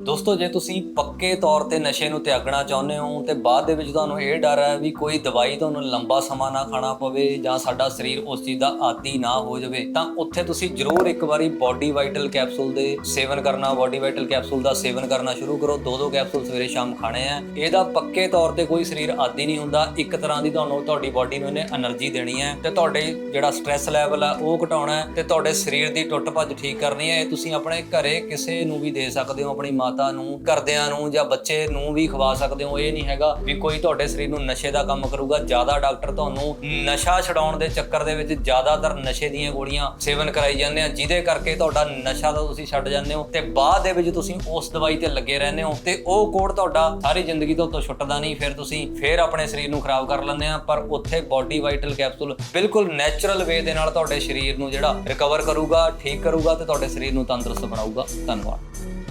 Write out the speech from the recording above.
ਦੋਸਤੋ, ਜੇ ਤੁਸੀਂ ਪੱਕੇ ਤੌਰ ਤੇ ਨਸ਼ੇ ਨੂੰ ਤਿਆਗਣਾ ਚਾਹੁੰਦੇ ਹੋ, ਤੇ ਬਾਅਦ ਦੇ ਵਿੱਚ ਤੁਹਾਨੂੰ ਇਹ ਡਰ ਹੈ ਵੀ ਕੋਈ ਦਵਾਈ ਤੁਹਾਨੂੰ ਲੰਬਾ ਸਮਾਂ ਨਾ ਖਾਣਾ ਪਵੇ ਜਾਂ ਸਾਡਾ ਸਰੀਰ ਉਸ ਚੀਜ਼ ਦਾ ਆਦੀ ਨਾ ਹੋ ਜਾਵੇ, ਤਾਂ ਉੱਥੇ ਤੁਸੀਂ ਜ਼ਰੂਰ ਇੱਕ ਵਾਰੀ ਬੋਡੀ ਵਾਈਟਲ ਕੈਪਸੂਲ ਦੇ ਸੇਵਨ ਕਰਨਾ ਬੋਡੀ ਵਾਈਟਲ ਕੈਪਸੂਲ ਦਾ ਸੇਵਨ ਕਰਨਾ ਸ਼ੁਰੂ ਕਰੋ। ਦੋ ਦੋ ਕੈਪਸੂਲ ਸਵੇਰੇ ਸ਼ਾਮ ਖਾਣੇ ਆ। ਇਹਦਾ ਪੱਕੇ ਤੌਰ ਤੇ ਕੋਈ ਸਰੀਰ ਆਦੀ ਨਹੀਂ ਹੁੰਦਾ। ਇੱਕ ਤਰ੍ਹਾਂ ਦੀ ਤੁਹਾਨੂੰ ਤੁਹਾਡੀ ਬੋਡੀ ਨੂੰ ਇਹਨੇ એનર્ਜੀ ਦੇਣੀ ਹੈ ਤੇ ਤੁਹਾਡੇ ਜਿਹੜਾ ਸਟ੍ਰੈਸ ਲੈਵਲ ਆ ਉਹ ਘਟਾਉਣਾ ਤੇ ਤੁਹਾਡੇ ਸਰੀਰ ਦੀ ਟੁੱਟ ਭੱਜ ਠੀਕ ਕਰਨੀ ਹੈ। ਇਹ ਤੁਸੀਂ ਆਪਣੇ ਘਰੇ ਕਿਸੇ ਨੂੰ ਵੀ ਦੇ ਸਕਦੇ ਹੋ, ਆਪਣੀ ਮਾਂ ਮਾਤਾ ਨੂੰ, ਘਰਦਿਆਂ ਨੂੰ ਜਾਂ ਬੱਚੇ ਨੂੰ ਵੀ ਖਵਾ ਸਕਦੇ ਹੋ। ਇਹ ਨਹੀਂ ਹੈਗਾ ਵੀ ਕੋਈ ਤੁਹਾਡੇ ਸਰੀਰ ਨੂੰ ਨਸ਼ੇ ਦਾ ਕੰਮ ਕਰੂਗਾ। ਜ਼ਿਆਦਾ ਡਾਕਟਰ ਤੁਹਾਨੂੰ ਨਸ਼ਾ ਛਡਾਉਣ ਦੇ ਚੱਕਰ ਦੇ ਵਿੱਚ ਜ਼ਿਆਦਾਤਰ ਨਸ਼ੇ ਦੀਆਂ ਗੋਲੀਆਂ ਸੇਵਨ ਕਰਾਈ ਜਾਂਦੇ ਆ, ਜਿਹਦੇ ਕਰਕੇ ਤੁਹਾਡਾ ਨਸ਼ਾ ਤਾਂ ਤੁਸੀਂ ਛੱਡ ਜਾਂਦੇ ਹੋ ਤੇ ਬਾਅਦ ਦੇ ਵਿੱਚ ਤੁਸੀਂ ਉਸ ਦਵਾਈ ਤੇ ਲੱਗੇ ਰਹਿੰਦੇ ਹੋ ਤੇ ਉਹ ਕੋਡ ਤੁਹਾਡਾ ਸਾਰੀ ਜ਼ਿੰਦਗੀ ਤੋਂ ਤੋਂ ਛੁੱਟਦਾ ਨਹੀਂ, ਫਿਰ ਤੁਸੀਂ ਫਿਰ ਆਪਣੇ ਸਰੀਰ ਨੂੰ ਖਰਾਬ ਕਰ ਲੈਂਦੇ ਆ। ਪਰ ਉੱਥੇ ਬਾਡੀ ਵਾਈਟਲ ਕੈਪਸੂਲ ਬਿਲਕੁਲ ਨੈਚੁਰਲ ਵੇ ਦੇ ਨਾਲ ਤੁਹਾਡੇ ਸਰੀਰ ਨੂੰ ਜਿਹੜਾ ਰਿਕਵਰ ਕਰੂਗਾ, ਠੀਕ ਕਰੂਗਾ ਤੇ ਤੁਹਾਡੇ ਸਰੀਰ ਨੂੰ ਤੰਦਰੁਸਤ ਬਣਾਊਗਾ। ਧੰਨਵਾਦ।